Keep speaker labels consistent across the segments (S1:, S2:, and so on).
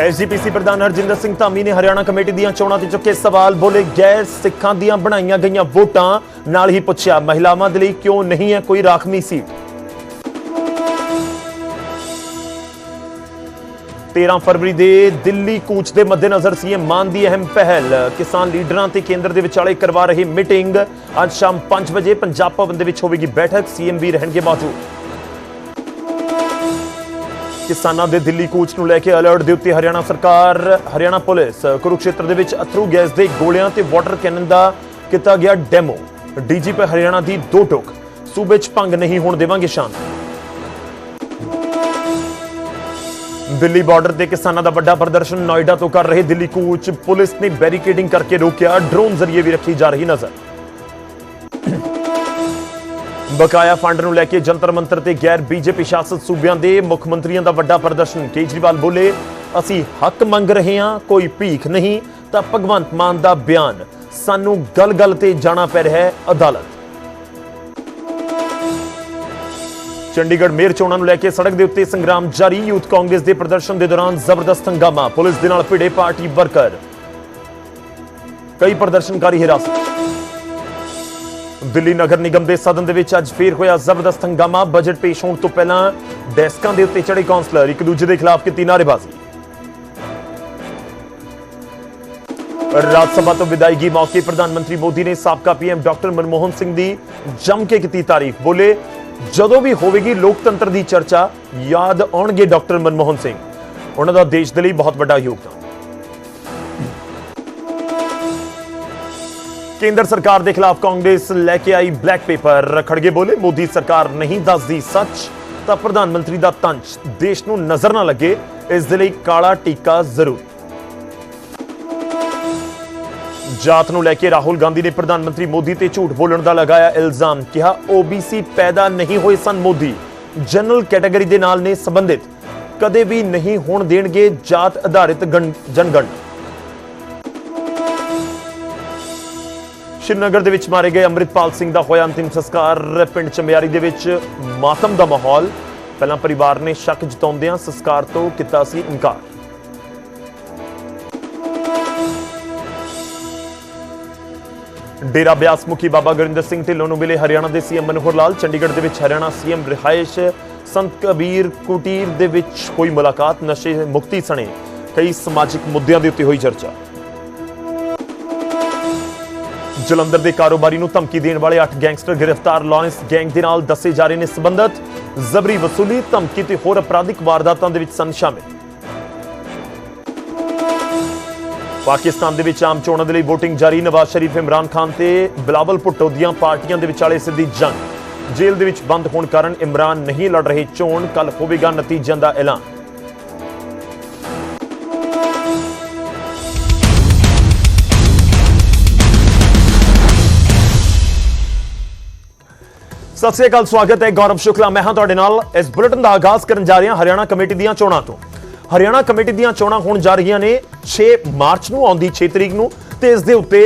S1: SGPC ਪ੍ਰਧਾਨ ਹਰਜਿੰਦਰ ਸਿੰਘ ਧਾਮੀ ਨੇ Haryana committee ਦੀਆਂ ਚੋਣਾਂ ਤੇ ਚੁੱਕੇ ਸਵਾਲ ਬੋਲੇ ਗੈਰ ਸਿੱਖਾਂ ਦੀਆਂ ਬਣਾਈਆਂ ਗਈਆਂ ਵੋਟਾਂ। ਨਾਲ ਹੀ ਪੁੱਛਿਆ, ਮਹਿਲਾਵਾਂ ਦੇ ਲਈ ਕਿਉਂ ਨਹੀਂ ਹੈ ਕੋਈ ਰਾਖਵੀਂ ਸੀਟ? 13 ਫਰਵਰੀ ਦੇ ਦਿੱਲੀ ਕੂਚ ਦੇ ਮੱਦੇਨਜ਼ਰ ਸੀਐਮ ਮਾਨ ਦੀ ਅਹਿਮ ਪਹਿਲ। ਕਿਸਾਨ ਲੀਡਰਾਂ ਤੇ ਕੇਂਦਰ ਦੇ ਵਿਚਾਲੇ ਕਰਵਾ ਰਹੀ ਮੀਟਿੰਗ। ਅੱਜ ਸ਼ਾਮ 5 ਵਜੇ ਪੰਜਾਬ ਭਵਨ ਦੇ ਵਿੱਚ ਹੋਵੇਗੀ ਬੈਠਕ। ਸੀਐਮ ਵੀ ਰਹਿਣਗੇ ਮੌਜੂਦ। ਕਿਸਾਨਾਂ ਦੇ ਦਿੱਲੀ ਕੂਚ ਨੂੰ ਲੈ ਕੇ ਅਲਰਟ ਦੇ ਉੱਤੇ ਹਰਿਆਣਾ ਸਰਕਾਰ, ਹਰਿਆਣਾ ਪੁਲਿਸ, ਕੁਰੂਕਸ਼ੇਤਰ ਦੇ ਵਿੱਚ ਅਥਰੂ ਗੈਸ ਦੇ ਗੋਲਿਆਂ ਤੇ ਵਾਟਰ ਕੈਨਨ ਦਾ ਕੀਤਾ ਗਿਆ ਡੈਮੋ। ਡੀਜੀਪੀ ਹਰਿਆਣਾ ਦੀ ਦੋ ਟੋਕ। ਸੂਬੇ 'ਚ ਭੰਗ ਨਹੀਂ ਹੋਣ ਦੇਵਾਂਗੇ ਸ਼ਾਨ ਦਿੱਲੀ ਬਾਰਡਰ ਤੇ ਕਿਸਾਨਾਂ ਦਾ ਵੱਡਾ ਪ੍ਰਦਰਸ਼ਨ ਨੋਇਡਾ ਤੋਂ ਕਰ ਰਹੇ ਦਿੱਲੀ ਕੂਚ। ਪੁਲਿਸ ਨੇ ਬੈਰੀਕੇਡਿੰਗ ਕਰਕੇ ਰੋਕਿਆ, ਡਰੋਨ ਜ਼ਰੀਏ ਵੀ ਰੱਖੀ ਜਾ ਰਹੀ ਨਜ਼ਰ। ਬਕਾਇਆ ਫੰਡ ਨੂੰ ਲੈ ਕੇ ਜੰਤਰ ਮੰਤਰ ਤੇ ਗੈਰ ਬੀਜੇਪੀ ਸ਼ਾਸਤ ਸੂਬਿਆਂ ਦੇ ਮੁੱਖ ਮੰਤਰੀਆਂ ਦਾ ਵੱਡਾ ਪ੍ਰਦਰਸ਼ਨ। ਕੇਜਰੀਵਾਲ ਬੋਲੇ, ਅਸੀਂ ਹੱਕ ਮੰਗ ਰਹੇ ਹਾਂ, ਕੋਈ ਭੀਖ ਨਹੀਂ। ਤਾਂ ਭਗਵੰਤ ਮਾਨ ਦਾ ਬਿਆਨ, ਸਾਨੂੰ ਗਲ ਗਲ ਤੇ ਜਾਣਾ ਪੈ ਰਿਹਾ ਹੈ, ਅਦਾਲਤ। ਚੰਡੀਗੜ੍ਹ ਮੇਅਰ ਚੋਣਾਂ ਨੂੰ ਲੈ ਕੇ ਸੜਕ ਦੇ ਉੱਤੇ ਸੰਗਰਾਮ ਜਾਰੀ। ਯੂਥ ਕਾਂਗਰਸ ਦੇ ਪ੍ਰਦਰਸ਼ਨ ਦੇ ਦੌਰਾਨ ਜ਼ਬਰਦਸਤ ਹੰਗਾਮਾ, ਪੁਲਿਸ ਦੇ ਨਾਲ ਭਿੜੇ ਪਾਰਟੀ ਵਰਕਰ। ਕਈ ਪ੍ਰਦਰਸ਼ਨਕਾਰੀ ਹਿਰਾਸਤ ਦਿੱਲੀ ਨਗਰ ਨਿਗਮ ਦੇ ਸਦਨ ਦੇ ਵਿੱਚ ਅੱਜ ਫੇਰ ਹੋਇਆ ਜ਼ਬਰਦਸਤ ਹੰਗਾਮਾ। ਬਜਟ ਪੇਸ਼ ਹੋਣ ਤੋਂ ਪਹਿਲਾਂ ਡੈਸਕਾਂ ਦੇ ਉੱਤੇ ਚੜੇ ਕਾਉਂਸਲਰ ਇੱਕ ਦੂਜੇ ਦੇ ਖਿਲਾਫ ਕੀਤੀ ਨਾਅਰੇਬਾਜ਼ੀ। ਰਾਜ ਸਭਾ ਤੋਂ ਵਿਦਾਇਗੀ ਮੌਕੇ ਪ੍ਰਧਾਨ ਮੰਤਰੀ ਮੋਦੀ ਨੇ ਸਾਬਕਾ ਪੀਐਮ ਡਾਕਟਰ ਮਨਮੋਹਨ ਸਿੰਘ ਦੀ ਜੰਮ ਕੇ ਕੀਤੀ ਤਾਰੀਫ। ਬੋਲੇ, ਜਦੋਂ ਵੀ ਹੋਵੇਗੀ ਲੋਕਤੰਤਰ ਦੀ ਚਰਚਾ, ਯਾਦ ਆਉਣਗੇ ਡਾਕਟਰ ਮਨਮੋਹਨ ਸਿੰਘ। ਉਹਨਾਂ ਦਾ ਦੇਸ਼ ਦੇ ਲਈ ਬਹੁਤ ਵੱਡਾ ਯੋਗਦਾਨ। ਕੇਂਦਰ ਸਰਕਾਰ ਦੇ ਖਿਲਾਫ ਕਾਂਗਰਸ ਲੈ ਕੇ ਆਈ ਬਲੈਕ ਪੇਪਰ। ਖੜਗੇ ਬੋਲੇ, ਮੋਦੀ ਸਰਕਾਰ ਨਹੀਂ ਦੱਸਦੀ ਸੱਚ, ਤਾਂ ਪ੍ਰਧਾਨ ਮੰਤਰੀ ਦਾ ਤੰਜ ਦੇਸ਼ ਨੂੰ ਨਜ਼ਰ ਨਾ ਲੱਗੇ, ਇਸ ਦੇ ਲਈ ਕਾਲਾ ਟੀਕਾ ਜ਼ਰੂਰ। ਜਾਤ ਨੂੰ ਲੈ ਕੇ ਰਾਹੁਲ ਗਾਂਧੀ ਨੇ ਪ੍ਰਧਾਨ ਮੰਤਰੀ ਮੋਦੀ ਤੇ ਝੂਠ ਬੋਲਣ ਦਾ ਲਗਾਇਆ ਇਲਜ਼ਾਮ। ਕਿਹਾ OBC ਪੈਦਾ ਨਹੀਂ ਹੋਏ ਸਨ ਮੋਦੀ। ਜਨਰਲ ਕੈਟਾਗਰੀ ਦੇ ਨਾਲ ਨੇ ਸੰਬੰਧਿਤ। ਕਦੇ ਵੀ ਨਹੀਂ ਹੋਣ ਦੇਣਗੇ ਜਾਤ ਆਧਾਰਿਤ ਗਣ- ਜਨਗਣਨਾ ਸ਼੍ਰੀਨਗਰ ਦੇ ਵਿੱਚ ਮਾਰੇ ਗਏ ਅੰਮ੍ਰਿਤਪਾਲ ਸਿੰਘ ਦਾ ਹੋਇਆ ਅੰਤਿਮ ਸੰਸਕਾਰ। ਪਿੰਡ ਚੰਬਿਆਰੀ ਦੇ ਵਿੱਚ ਮਾਤਮ ਦਾ ਮਾਹੌਲ। ਪਹਿਲਾਂ ਪਰਿਵਾਰ ਨੇ ਸ਼ੱਕ ਜਤਾਉਂਦਿਆਂ ਸੰਸਕਾਰ ਤੋਂ ਕੀਤਾ ਸੀ ਇਨਕਾਰ। ਡੇਰਾ ਬਿਆਸ ਮੁਖੀ ਬਾਬਾ ਗੁਰਿੰਦਰ ਸਿੰਘ ਢਿੱਲੋਂ ਨੂੰ ਮਿਲੇ ਹਰਿਆਣਾ ਦੇ ਸੀਐਮ ਮਨੋਹਰ ਲਾਲ। ਚੰਡੀਗੜ੍ਹ ਦੇ ਵਿੱਚ ਹਰਿਆਣਾ ਸੀਐਮ ਰਿਹਾਇਸ਼ ਸੰਤ ਕਬੀਰ ਕੁਟੀਰ ਦੇ ਵਿੱਚ ਹੋਈ ਮੁਲਾਕਾਤ। ਨਸ਼ੇ ਮੁਕਤੀ ਸਣੇ ਕਈ ਸਮਾਜਿਕ ਮੁੱਦਿਆਂ ਦੇ ਉੱਤੇ ਹੋਈ ਚਰਚਾ। ਜਲੰਧਰ ਦੇ ਕਾਰੋਬਾਰੀ ਨੂੰ ਧਮਕੀ ਦੇਣ ਵਾਲੇ 8 ਗੈਂਗਸਟਰ ਗ੍ਰਿਫਤਾਰ ਲਾਰੈਂਸ ਗੈਂਗ ਦੇ ਨਾਲ ਦੱਸੇ ਜਾ ਰਹੇ ਨੇ ਸਬੰਧਤ ਜ਼ਬਰੀ ਵਸੂਲੀ, ਧਮਕੀ ਤੇ ਹੋਰ ਅਪਰਾਧਿਕ ਵਾਰਦਾਤਾਂ ਦੇ ਵਿੱਚ ਸਨ ਸ਼ਾਮਿਲ। ਪਾਕਿਸਤਾਨ ਦੇ ਵਿੱਚ ਆਮ ਚੋਣਾਂ ਦੇ ਲਈ VOTING ਜਾਰੀ, ਨਵਾਜ਼ ਸ਼ਰੀਫ, ਇਮਰਾਨ ਖਾਨ ਤੇ ਬਿਲਾਵਲ ਭੁੱਟੋ ਦੀਆਂ ਪਾਰਟੀਆਂ ਦੇ ਵਿਚਾਲੇ ਸਿੱਧੀ ਜੰਗ। ਜੇਲ੍ਹ ਦੇ ਵਿੱਚ ਬੰਦ ਹੋਣ ਕਾਰਨ ਇਮਰਾਨ ਨਹੀਂ ਲੜ ਰਹੇ, ਚੋਣ ਕੱਲ ਹੋਵੇਗਾ ਨਤੀਜਿਆਂ ਦਾ ਐਲਾਨ। ਸਤਿ ਸ੍ਰੀ ਅਕਾਲ, ਸਵਾਗਤ ਹੈ ਗੌਰਵ ਸ਼ੁਕਲਾ। ਮੈਂ ਹਾਂ ਤੁਹਾਡੇ ਨਾਲ ਇਸ ਬੁਲੇਟਿਨ ਦਾ ਆਗਾਜ਼ ਕਰਨ ਜਾ ਰਿਹਾ ਹਰਿਆਣਾ ਕਮੇਟੀ ਦੀਆਂ ਚੋਣਾਂ ਤੋਂ। ਹਰਿਆਣਾ ਕਮੇਟੀ ਦੀਆਂ ਚੋਣਾਂ ਹੋਣ ਜਾ ਰਹੀਆਂ ਨੇ 6 ਮਾਰਚ ਨੂੰ, ਆਉਂਦੀ 6 ਤਰੀਕ ਨੂੰ ਤੇ ਇਸ ਦੇ ਉੱਤੇ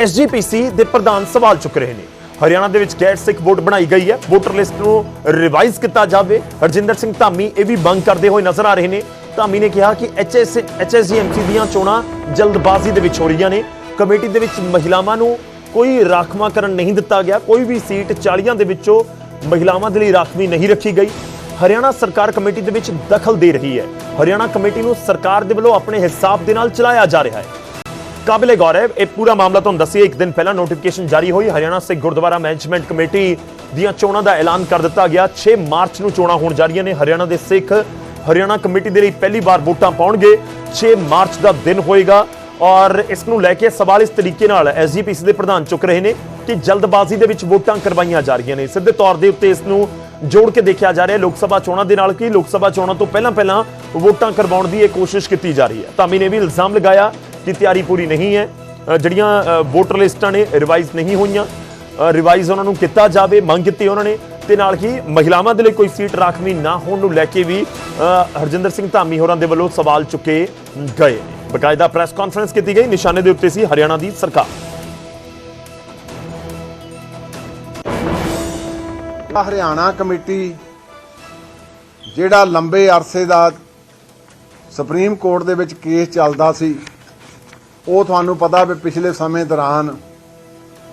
S1: ਐਸਜੀਪੀਸੀ ਦੇ ਪ੍ਰਧਾਨ ਸਵਾਲ ਚੁੱਕ ਰਹੇ ਨੇ। ਹਰਿਆਣਾ ਦੇ ਵਿੱਚ ਗੈਰ ਸਿੱਖ ਵੋਟ ਬਣਾਈ ਗਈ ਹੈ। ਵੋਟਰ ਲਿਸਟ ਨੂੰ ਰਿਵਾਈਜ਼ ਕੀਤਾ ਜਾਵੇ। ਹਰਜਿੰਦਰ ਸਿੰਘ ਧਾਮੀ ਇਹ ਵੀ ਮੰਗ ਕਰਦੇ ਹੋਏ ਨਜ਼ਰ ਆ ਰਹੇ ਨੇ। ਧਾਮੀ ਨੇ ਕਿਹਾ ਕਿ ਐਚਐਸ ਐਚਐਸਜੀਐਮਸੀ ਦੀਆਂ ਚੋਣਾਂ ਜਲਦਬਾਜ਼ੀ ਦੇ ਵਿੱਚ ਹੋ ਰਹੀਆਂ ਨੇ। ਕਮੇਟੀ ਦੇ ਵਿੱਚ ਮਹਿਲਾਵਾਂ ਨੂੰ ਕੋਈ ਰਾਖਵਾਂਕਰਨ ਨਹੀਂ ਦਿੱਤਾ ਗਿਆ, ਕੋਈ ਵੀ ਸੀਟ 40 ਦੇ ਵਿੱਚੋਂ ਮਹਿਲਾਵਾਂ ਦੇ ਲਈ ਰਾਖਵੀਂ ਨਹੀਂ ਰੱਖੀ ਗਈ। ਹਰਿਆਣਾ ਸਰਕਾਰ ਕਮੇਟੀ ਦੇ ਵਿੱਚ ਦਖਲ ਦੇ ਰਹੀ ਹੈ। ਹਰਿਆਣਾ ਕਮੇਟੀ ਨੂੰ ਸਰਕਾਰ ਦੇ ਵੱਲੋਂ ਆਪਣੇ ਹਿਸਾਬ ਦੇ ਨਾਲ ਚਲਾਇਆ ਜਾ ਰਿਹਾ ਹੈ। ਕਾਬਲੇ ਗੌਰ ਹੈ, ਇਹ ਪੂਰਾ ਮਾਮਲਾ ਤੁਹਾਨੂੰ ਦੱਸੀਏ। ਇੱਕ ਦਿਨ ਪਹਿਲਾਂ ਨੋਟੀਫਿਕੇਸ਼ਨ ਜਾਰੀ ਹੋਈ। ਹਰਿਆਣਾ ਸਿੱਖ ਗੁਰਦੁਆਰਾ ਮੈਨੇਜਮੈਂਟ ਕਮੇਟੀ ਦੀਆਂ ਚੋਣਾਂ ਦਾ ਐਲਾਨ ਕਰ ਦਿੱਤਾ ਗਿਆ। 6 ਮਾਰਚ ਨੂੰ ਚੋਣਾਂ ਹੋਣ ਜਾ ਰਹੀਆਂ ਨੇ। ਹਰਿਆਣਾ ਦੇ ਸਿੱਖ ਹਰਿਆਣਾ ਕਮੇਟੀ ਦੇ ਲਈ ਪਹਿਲੀ ਵਾਰ ਵੋਟਾਂ ਪਾਉਣਗੇ। 6 ਮਾਰਚ ਦਾ ਦਿਨ ਹੋਏਗਾ। ਔਰ ਇਸ ਨੂੰ ਲੈ ਕੇ ਸਵਾਲ ਇਸ ਤਰੀਕੇ ਨਾਲ ਐਸਜੀਪੀਸੀ ਦੇ ਪ੍ਰਧਾਨ ਚੁੱਕ ਰਹੇ ਨੇ ਕਿ ਜਲਦਬਾਜ਼ੀ ਦੇ ਵਿੱਚ ਵੋਟਾਂ ਕਰਵਾਈਆਂ ਜਾ ਰਹੀਆਂ ਨੇ। ਸਿੱਧੇ ਤੌਰ ਦੇ ਉੱਤੇ ਇਸ ਨੂੰ ਜੋੜ ਕੇ ਦੇਖਿਆ ਜਾ ਰਿਹਾ ਲੋਕ ਸਭਾ ਚੋਣਾਂ ਦੇ ਨਾਲ ਕਿ? ਲੋਕ ਸਭਾ ਚੋਣਾਂ ਤੋਂ ਪਹਿਲਾਂ ਪਹਿਲਾਂ ਵੋਟਾਂ ਕਰਵਾਉਣ ਦੀ ਇਹ ਕੋਸ਼ਿਸ਼ ਕੀਤੀ ਜਾ ਰਹੀ ਹੈ। ਧਾਮੀ ਨੇ ਵੀ ਇਲਜ਼ਾਮ ਲਗਾਇਆ ਕਿ ਤਿਆਰੀ ਪੂਰੀ ਨਹੀਂ ਹੈ। ਜਿਹੜੀਆਂ ਵੋਟਰ ਲਿਸਟਾਂ ਨੇ, ਰਿਵਾਈਜ਼ ਨਹੀਂ ਹੋਈਆਂ। ਰਿਵਾਈਜ਼ ਉਹਨਾਂ ਨੂੰ ਕੀਤਾ ਜਾਵੇ, ਮੰਗ ਕੀਤੀ ਉਹਨਾਂ ਨੇ। ਤੇ ਨਾਲ ਹੀ ਮਹਿਲਾਵਾਂ ਦੇ ਲਈ ਕੋਈ ਸੀਟ ਰਾਖਵੀਂ ਨਾ ਹੋਣ ਨੂੰ ਲੈ ਕੇ ਵੀ ਹਰਜਿੰਦਰ ਸਿੰਘ ਧਾਮੀ ਹੋਰਾਂ ਦੇ ਵੱਲੋਂ ਸਵਾਲ ਚੁੱਕੇ ਗਏ ਨੇ। ਬਕਾਇਦਾ ਪ੍ਰੈਸ ਕਾਨਫਰੰਸ ਕੀਤੀ ਗਈ। ਨਿਸ਼ਾਨੇ ਦੇ ਉੱਤੇ ਸੀ ਹਰਿਆਣਾ ਦੀ ਸਰਕਾਰ।
S2: ਹਰਿਆਣਾ ਕਮੇਟੀ ਜਿਹੜਾ ਲੰਬੇ ਅਰਸੇ ਦਾ ਸੁਪਰੀਮ ਕੋਰਟ ਦੇ ਵਿੱਚ ਕੇਸ ਚੱਲਦਾ ਸੀ, ਉਹ ਤੁਹਾਨੂੰ ਪਤਾ ਵੀ ਪਿਛਲੇ ਸਮੇਂ ਦੌਰਾਨ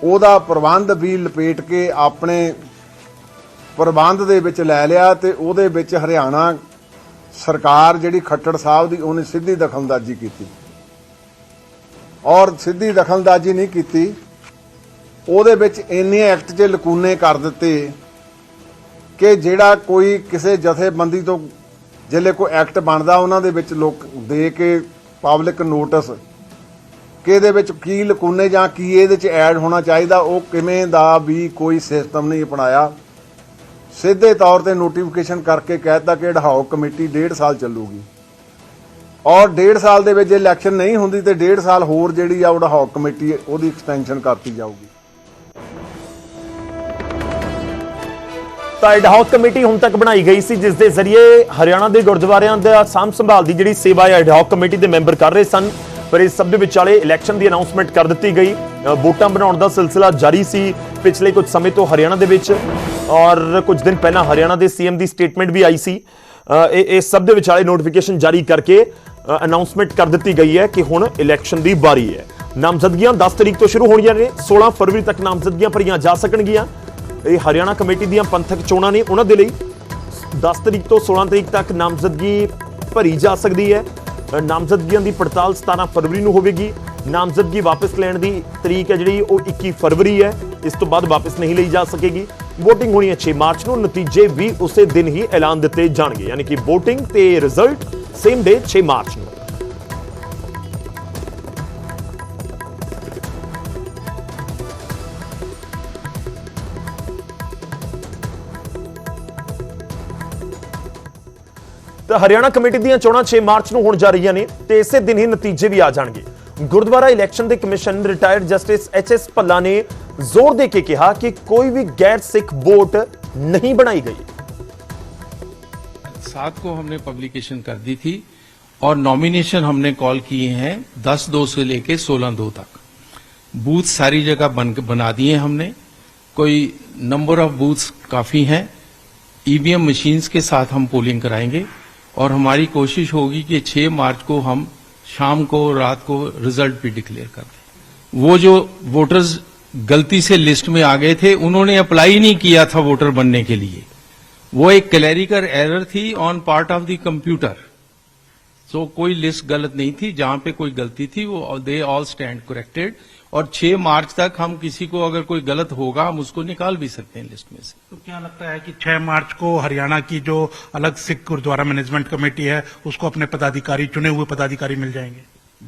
S2: ਉਹਦਾ ਪ੍ਰਬੰਧ ਵੀ ਲਪੇਟ ਕੇ ਆਪਣੇ ਪ੍ਰਬੰਧ ਦੇ ਵਿੱਚ ਲੈ ਲਿਆ ਤੇ ਉਹਦੇ ਵਿੱਚ ਹਰਿਆਣਾ ਸਰਕਾਰ ਜਿਹੜੀ ਖੱਟੜ ਸਾਹਿਬ ਦੀ, ਉਹਨੇ ਸਿੱਧੀ ਦਖਲਅੰਦਾਜ਼ੀ ਕੀਤੀ। ਔਰ ਸਿੱਧੀ ਦਖਲਅੰਦਾਜ਼ੀ ਨਹੀਂ ਕੀਤੀ, ਉਹਦੇ ਵਿੱਚ ਇੰਨੇ ਐਕਟ 'ਚ ਲਕੂਨੇ ਕਰ ਦਿੱਤੇ ਕਿ ਜਿਹੜਾ ਕੋਈ ਕਿਸੇ ਜਥੇਬੰਦੀ ਤੋਂ ਜਿਹੜੇ ਕੋਈ ਐਕਟ ਬਣਦਾ, ਉਹਨਾਂ ਦੇ ਵਿੱਚ ਲੋਕ ਦੇ ਕੇ ਪਬਲਿਕ ਨੋਟਿਸ ਕਿ ਇਹਦੇ ਵਿੱਚ ਕੀ ਲਕੂਨੇ ਜਾਂ ਕੀ ਇਹਦੇ ਚ ਐਡ ਹੋਣਾ ਚਾਹੀਦਾ, ਉਹ ਕਿਵੇਂ ਦਾ ਵੀ ਕੋਈ ਸਿਸਟਮ ਨਹੀਂ ਅਪਣਾਇਆ। ਸਿੱਧੇ ਤੌਰ ਤੇ ਨੋਟੀਫਿਕੇਸ਼ਨ ਕਰਕੇ ਕਹਿਤਾ ਕਿ ਢਹਾਓ ਕਮੇਟੀ 1.5 ਸਾਲ ਚੱਲੂਗੀ। ਔਰ 1.5 ਸਾਲ ਦੇ ਵਿੱਚ ਜੇ ਇਲੈਕਸ਼ਨ ਨਹੀਂ ਹੁੰਦੀ ਤੇ 1.5 ਸਾਲ ਹੋਰ ਜਿਹੜੀ ਆ ਉਹ ਢਹਾਓ ਕਮੇਟੀ ਉਹਦੀ ਐਕਸਟੈਂਸ਼ਨ ਕਰਤੀ ਜਾਊਗੀ।
S1: ਤਾਂ ਐਡਹੌਕ ਕਮੇਟੀ ਹੁਣ ਤੱਕ ਬਣਾਈ ਗਈ ਸੀ, ਜਿਸ ਦੇ ਜ਼ਰੀਏ ਹਰਿਆਣਾ ਦੇ ਗੁਰਦੁਆਰਿਆਂ ਦਾ ਸਾਂਭ ਸੰਭਾਲ ਦੀ ਜਿਹੜੀ ਸੇਵਾ ਹੈ ਐਡਹੌਕ ਕਮੇਟੀ ਦੇ ਮੈਂਬਰ ਕਰ ਰਹੇ ਸਨ। ਪਰ ਇਸ ਸਭ ਦੇ ਵਿਚਾਲੇ ਇਲੈਕਸ਼ਨ ਦੀ ਅਨਾਉਂਸਮੈਂਟ ਕਰ ਦਿੱਤੀ ਗਈ। ਵੋਟਾਂ ਬਣਾਉਣ ਦਾ ਸਿਲਸਿਲਾ ਜਾਰੀ ਸੀ। ਪਿਛਲੇ ਕੁਝ ਸਮੇਂ ਤੋਂ ਹਰਿਆਣਾ ਦੇ ਵਿੱਚ ਔਰ ਕੁਝ ਦਿਨ ਪਹਿਲਾਂ ਹਰਿਆਣਾ ਦੇ ਸੀਐਮ ਦੀ ਸਟੇਟਮੈਂਟ ਵੀ ਆਈ ਸੀ। ਇਹ ਇਹ ਸਭ ਦੇ ਵਿਚਾਲੇ ਨੋਟੀਫਿਕੇਸ਼ਨ ਜਾਰੀ ਕਰਕੇ ਅਨਾਉਂਸਮੈਂਟ ਕਰ ਦਿੱਤੀ ਗਈ ਹੈ ਕਿ ਹੁਣ ਇਲੈਕਸ਼ਨ ਦੀ ਵਾਰੀ ਹੈ। ਨਾਮਜ਼ਦਗੀਆਂ 10 ਤਰੀਕ ਤੋਂ ਸ਼ੁਰੂ ਹੋਣੀਆਂ ਨੇ 16 ਫਰਵਰੀ ਤੱਕ ਨਾਮਜ਼ਦਗੀਆਂ ਭਰੀਆਂ ਜਾ ਸਕਣਗੀਆਂ। ਇਹ ਹਰਿਆਣਾ ਕਮੇਟੀ ਦੀਆਂ ਪੰਥਕ ਚੋਣਾਂ ਨੇ ਉਹਨਾਂ ਦੇ ਲਈ। 10 ਤਰੀਕ ਤੋਂ 16 ਤਰੀਕ ਤੱਕ ਨਾਮਜ਼ਦਗੀ ਭਰੀ ਜਾ ਸਕਦੀ ਹੈ। ਨਾਮਜ਼ਦਗੀਆਂ ਦੀ ਪੜਤਾਲ 17 ਫਰਵਰੀ ਨੂੰ ਹੋਵੇਗੀ। ਨਾਮਜ਼ਦਗੀ ਵਾਪਸ ਲੈਣ ਦੀ ਤਰੀਕ ਹੈ ਜਿਹੜੀ, ਉਹ 21 ਫਰਵਰੀ ਹੈ। ਇਸ ਤੋਂ ਬਾਅਦ ਵਾਪਸ ਨਹੀਂ ਲਈ ਜਾ ਸਕੇਗੀ। VOTING ਹੋਣੀ ਹੈ 6 ਮਾਰਚ ਨੂੰ, ਨਤੀਜੇ ਵੀ ਉਸੇ ਦਿਨ ਹੀ ਐਲਾਨ ਦਿੱਤੇ ਜਾਣਗੇ। ਯਾਨੀ ਕਿ VOTING ਤੇ ਰਿਜ਼ਲਟ ਸੇਮ ਡੇ 6 ਮਾਰਚ ਨੂੰ। ਤਾਂ ਹਰਿਆਣਾ ਕਮੇਟੀ ਦੀਆਂ ਚੋਣਾਂ 6 ਮਾਰਚ ਨੂੰ ਹੋਣ ਜਾ ਰਹੀਆਂ ਨੇ ਤੇ ਇਸੇ ਦਿਨ ਹੀ ਨਤੀਜੇ ਵੀ ਆ ਜਾਣਗੇ। ਗੁਰਦੁਆਰਾ ਇਲੈਕਸ਼ਨ ਦੇ commission retired justice H S Bhalla ਨੇ ਜ਼ੋਰ ਦੇ ਕੇ ਕਿਹਾ ਕਿ ਕੋਈ ਵੀ ਗੈਰ ਸਿੱਖ ਵੋਟ ਨਹੀਂ ਬਣਾਈ ਗਈ
S3: सात को हमने पब्लिकेशन कर दी थी और नॉमिनेशन हमने कॉल किए हैं दस दो से लेके सोलह दो तक बूथ सारी जगह बन बना दिए हमने कोई नंबर ऑफ बूथ्स काफी हैं ईवीएम मशीन्स के साथ हम पोलिंग कराएंगे और हमारी कोशिश होगी कि 6 मार्च को हम शाम को, रात को रिज़ल्ट भी डिक्लेयर कर दें वो जो वोटर्स गलती से लिस्ट में आ गए थे, उन्होंने अप्लाई नहीं किया था वोटर बनने के लिए। वो एक क्लैरिकल एरर थी on part of the computer so कोई लिस्ट गलत नहीं थी, जहाँ पे कोई गलती थी, वो दे ऑल स्टैंड करेक्टेड और 6 मार्च तक हम किसी को अगर कोई गलत होगा हम उसको निकाल भी सकते हैं लिस्ट में से।
S4: तो क्या लगता है कि 6 मार्च को हरियाणा की जो अलग सिख गुरुद्वारा मैनेजमेंट कमेटी है उसको अपने पदाधिकारी चुने हुए पदाधिकारी मिल जाएँगे?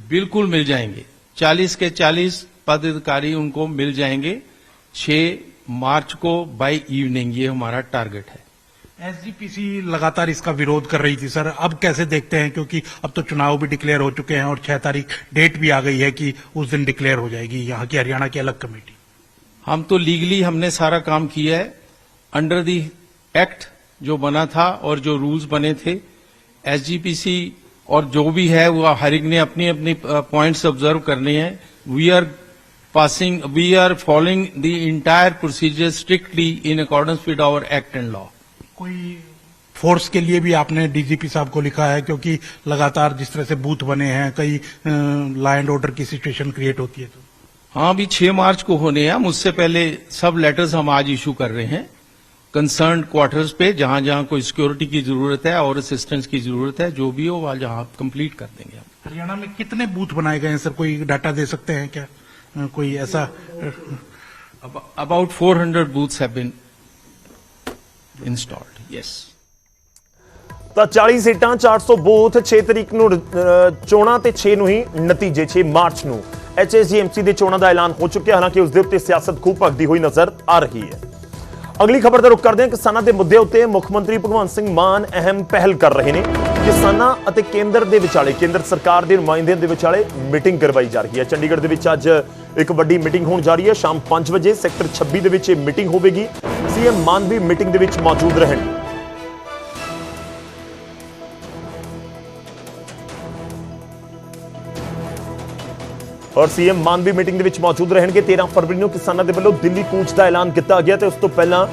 S3: बिल्कुल मिल जाएँगे। 40 के 40 पदाधिकारी उनको मिल जाएँगे। 6 मार्च को बाई इवनिंग ये हमारा टारगेट है।
S4: एसजीपीसी लगातार इसका विरोध कर रही थी, सर। अब कैसे देखते हैं? क्योंकि अब तो चुनाव भी डिक्लेयर हो चुके हैं और छह तारीख डेट भी आ गई है कि उस दिन डिक्लेयर हो जाएगी यहाँ की हरियाणा की अलग कमेटी।
S3: हम तो लीगली हमने सारा काम किया है। अंडर दी एक्ट जो बना था और जो रूल्स बने थे एसजीपीसी और जो भी है, वो हर एक ने अपनी अपनी पॉइंट्स ऑब्ज़र्व करने हैं। We are passing we are following the entire procedure strictly in accordance with our act and law
S4: कोई फोर्स के लिए भी आपने डीजीपी साहब को लिखा है क्योंकि लगातार जिस तरह से बूथ बने हैं कई लॉ एंड ऑर्डर की सिचुएशन क्रिएट होती है तो।
S3: हाँ अभी 6 मार्च को होने हैं। हम उससे पहले सब लेटर्स हम आज इशू कर रहे हैं। कंसर्न क्वार्टर्स पे जहाँ जहाँ कोई सिक्योरिटी की ज़रूरत है और असिस्टेंस की ज़रूरत है जो भी हो वहाँ जहाँ कंप्लीट कर देंगे हम।
S4: हरियाणा में कितने बूथ बनाए गए हैं सर? कोई डाटा दे सकते हैं क्या? कोई ऐसा about
S3: four hundred 400 booths have been installed. Yes.
S1: ਤਾਂ 40 ਸੀਟਾਂ 400 ਬੂਥ 6 ਤਰੀਕ ਨੂੰ ਚੋਣਾਂ ਤੇ 6 ਨੂੰ ਹੀ ਨਤੀਜੇ 6 ਮਾਰਚ ਨੂੰ ਐਚਐਸਜੀਐਮਸੀ ਦੇ ਚੋਣਾਂ ਦਾ ਐਲਾਨ ਹੋ ਚੁੱਕਿਆ ਹਾਲਾਂਕਿ ਉਸ ਦੇ ਉੱਤੇ ਸਿਆਸਤ ਖੂਬ ਭਗਦੀ ਹੋਈ ਨਜ਼ਰ ਆ ਰਹੀ ਹੈ ਅਗਲੀ ਖਬਰ ਦਾ ਰੁਖ ਕਰਦੇ ਹਾਂ ਕਿਸਾਨਾਂ ਦੇ ਮੁੱਦੇ ਉੱਤੇ ਮੁੱਖ ਮੰਤਰੀ ਭਗਵੰਤ ਸਿੰਘ ਮਾਨ ਅਹਿਮ ਪਹਿਲ ਕਰ ਰਹੇ ਨੇ ਕਿਸਾਨਾਂ ਅਤੇ ਕੇਂਦਰ ਦੇ ਵਿਚਾਲੇ ਕੇਂਦਰ ਸਰਕਾਰ ਦੇ ਨੁਮਾਇੰਦਿਆਂ ਦੇ ਵਿਚਾਲੇ ਮੀਟਿੰਗ ਕਰਵਾਈ ਜਾ ਰਹੀ ਹੈ ਚੰਡੀਗੜ੍ਹ ਦੇ ਵਿੱਚ ਅੱਜ ਇੱਕ ਵੱਡੀ ਮੀਟਿੰਗ ਹੋਣ ਜਾ ਰਹੀ ਹੈ। ਸ਼ਾਮ 5 ਵਜੇ ਸੈਕਟਰ 26 ਦੇ ਵਿੱਚ ਇਹ ਮੀਟਿੰਗ ਹੋਵੇਗੀ। ਸੀਐਮ ਮਾਨ ਵੀ ਮੀਟਿੰਗ ਦੇ ਵਿੱਚ ਮੌਜੂਦ ਰਹਿਣਗੇ ਔਰ ਸੀਐਮ ਮਾਨ ਵੀ ਮੀਟਿੰਗ ਦੇ ਵਿੱਚ ਮੌਜੂਦ ਰਹਿਣਗੇ। 13 ਫਰਵਰੀ ਨੂੰ ਕਿਸਾਨਾਂ ਦੇ ਵੱਲੋਂ ਦਿੱਲੀ ਕੂਚ ਦਾ ਐਲਾਨ ਕੀਤਾ ਗਿਆ ਤੇ ਉਸ ਤੋਂ ਪਹਿਲਾਂ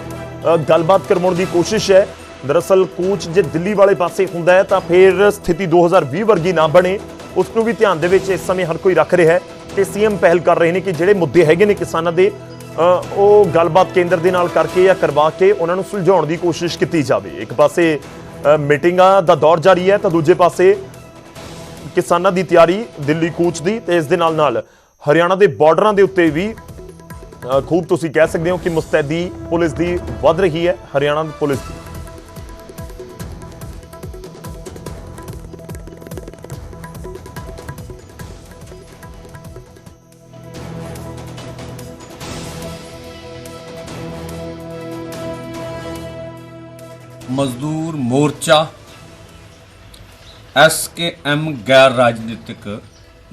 S1: ਗੱਲਬਾਤ ਕਰਵਾਉਣ ਦੀ ਕੋਸ਼ਿਸ਼ ਹੈ। ਦਰਅਸਲ ਕੂਚ ਜੇ ਦਿੱਲੀ ਵਾਲੇ ਪਾਸੇ ਹੁੰਦਾ ਹੈ ਤਾਂ ਫਿਰ ਸਥਿਤੀ 2020 ਵਰਗੀ ਨਾ ਬਣੇ। ਉਸ ਨੂੰ ਵੀ ਧਿਆਨ ਦੇ ਵਿੱਚ ਇਸ ਸਮੇਂ ਹਰ ਕੋਈ ਰੱਖ ਰਿਹਾ ਹੈ। ਤੇ ਸੀਐਮ ਪਹਿਲ ਕਰ ਰਹੇ ਨੇ ਕਿ ਜਿਹੜੇ ਮੁੱਦੇ ਹੈਗੇ ਨੇ ਕਿਸਾਨਾਂ ਦੇ ਉਹ ਗੱਲਬਾਤ ਕੇਂਦਰ ਦੇ ਨਾਲ ਕਰਕੇ ਜਾਂ ਕਰਵਾ ਕੇ ਉਹਨਾਂ ਨੂੰ ਸੁਲਝਾਉਣ ਦੀ ਕੋਸ਼ਿਸ਼ ਕੀਤੀ ਜਾਵੇ। ਇੱਕ ਪਾਸੇ ਮੀਟਿੰਗਾਂ ਦਾ ਦੌਰ ਜਾਰੀ ਹੈ ਤਾਂ ਦੂਜੇ ਪਾਸੇ ਕਿਸਾਨਾਂ ਦੀ ਤਿਆਰੀ ਦਿੱਲੀ ਕੂਚ ਦੀ ਤੇ ਇਸ ਦੇ ਨਾਲ ਨਾਲ ਹਰਿਆਣਾ ਦੇ ਬਾਰਡਰਾਂ ਦੇ ਉੱਤੇ ਵੀ ਖੂਬ ਤੁਸੀਂ ਕਹਿ ਸਕਦੇ ਹੋ ਕਿ ਮੁਸਤੈਦੀ ਪੁਲਿਸ ਦੀ ਵੱਧ ਰਹੀ ਹੈ, ਹਰਿਆਣਾ ਪੁਲਿਸ ਦੀ।
S5: ਮਜ਼ਦੂਰ ਮੋਰਚਾ ਐਸਕੇਐਮ ਗੈਰ ਰਾਜਨੀਤਿਕ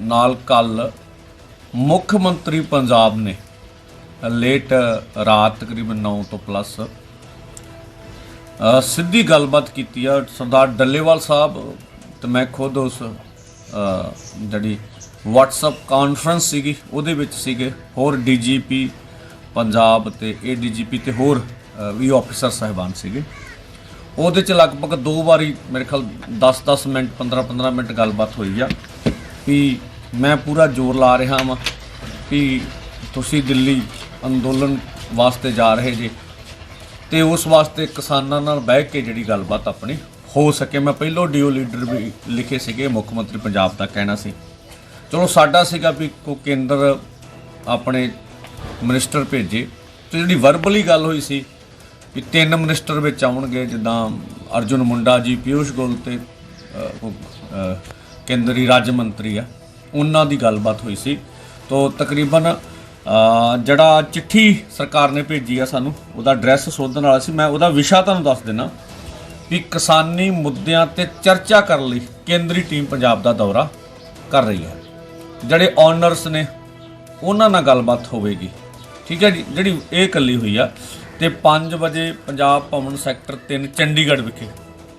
S5: ਨਾਲ ਕੱਲ ਮੁੱਖ ਮੰਤਰੀ ਪੰਜਾਬ ਨੇ ਲੇਟ ਰਾਤ ਤਕਰੀਬਨ 9 ਤੋਂ ਪਲੱਸ ਸਿੱਧੀ ਗੱਲਬਾਤ ਕੀਤੀ ਆ ਸਰਦਾਰ ਡੱਲੇਵਾਲ ਸਾਹਿਬ ਤੇ ਮੈਂ ਖੁਦ ਉਸ ਜਿਹੜੀ WhatsApp ਕਾਨਫਰੰਸ ਸੀਗੀ, ਉਹਦੇ ਵਿੱਚ ਸੀਗੇ, ਹੋਰ ਡੀਜੀਪੀ ਪੰਜਾਬ ਤੇ ਏਡੀਜੀਪੀ ਤੇ ਹੋਰ ਵੀ ਆਫੀਸਰ ਸਾਹਿਬਾਨ ਸੀਗੇ। ਉਹਦੇ ਚ ਲਗਭਗ ਦੋ ਵਾਰੀ ਮੇਰੇ ਖਿਆਲ 10-10 ਮਿੰਟ 15-15 ਮਿੰਟ ਗੱਲਬਾਤ ਹੋਈ ਆ ਵੀ ਮੈਂ ਪੂਰਾ ਜ਼ੋਰ ਲਾ ਰਿਹਾ ਹਾਂ ਵੀ ਤੁਸੀਂ ਦਿੱਲੀ ਅੰਦੋਲਨ ਵਾਸਤੇ ਜਾ ਰਹੇ ਜੇ ਤੇ ਉਸ ਵਾਸਤੇ ਕਿਸਾਨਾਂ ਨਾਲ ਬਹਿ ਕੇ ਜਿਹੜੀ ਗੱਲਬਾਤ ਆਪਣੀ ਹੋ ਸਕੇ। ਮੈਂ ਪਹਿਲੋਂ ਡੀਓ ਲੀਡਰ ਵੀ ਲਿਖੇ ਸੀਗੇ, ਮੁੱਖ ਮੰਤਰੀ ਪੰਜਾਬ ਦਾ ਕਹਿਣਾ ਸੀ। ਚਲੋ ਸਾਡਾ ਸੀਗਾ ਵੀ ਕੋ ਕੇਂਦਰ ਆਪਣੇ ਮਿਨਿਸਟਰ ਭੇਜੇ। ਤੇ ਜਿਹੜੀ ਵਰਬਲੀ ਗੱਲ ਹੋਈ ਸੀ ਵੀ ਤਿੰਨ ਮਿਨਿਸਟਰ ਵਿੱਚ ਆਉਣਗੇ, ਜਿੱਦਾਂ ਅਰਜੁਨ ਮੁੰਡਾ ਜੀ ਪਿਊਸ਼ ਗੋਲ ਤੇ ਕੇਂਦਰੀ ਰਾਜ ਮੰਤਰੀ ਆ। ਉਹਨਾਂ ਦੀ ਗੱਲਬਾਤ ਹੋਈ ਸੀ। ਤੋਂ ਤਕਰੀਬਨ ਜਿਹੜਾ ਚਿੱਠੀ ਸਰਕਾਰ ਨੇ ਭੇਜੀ ਆ ਸਾਨੂੰ, ਉਹਦਾ ਐਡਰੈਸ ਸੋਧਣ ਵਾਲਾ ਸੀ। ਮੈਂ ਉਹਦਾ ਵਿਸ਼ਾ ਤੁਹਾਨੂੰ ਦੱਸ ਦਿੰਨਾ ਵੀ ਕਿਸਾਨੀ ਮੁੱਦਿਆਂ ਤੇ ਚਰਚਾ ਕਰਨ ਲਈ ਕੇਂਦਰੀ ਟੀਮ ਪੰਜਾਬ ਦਾ ਦੌਰਾ ਕਰ ਰਹੀ ਹੈ। ਜਿਹੜੇ ਓਨਰਸ ਨੇ, ਉਹਨਾਂ ਨਾਲ ਗੱਲਬਾਤ ਹੋਵੇਗੀ। ਠੀਕ ਹੈ ਜੀ, ਜਿਹੜੀ ਇਹ ਕੱਲੀ ਹੋਈ ਆ। ਤੇ 5 ਵਜੇ ਪੰਜਾਬ ਭਵਨ ਸੈਕਟਰ 3 ਚੰਡੀਗੜ੍ਹ ਵਿਖੇ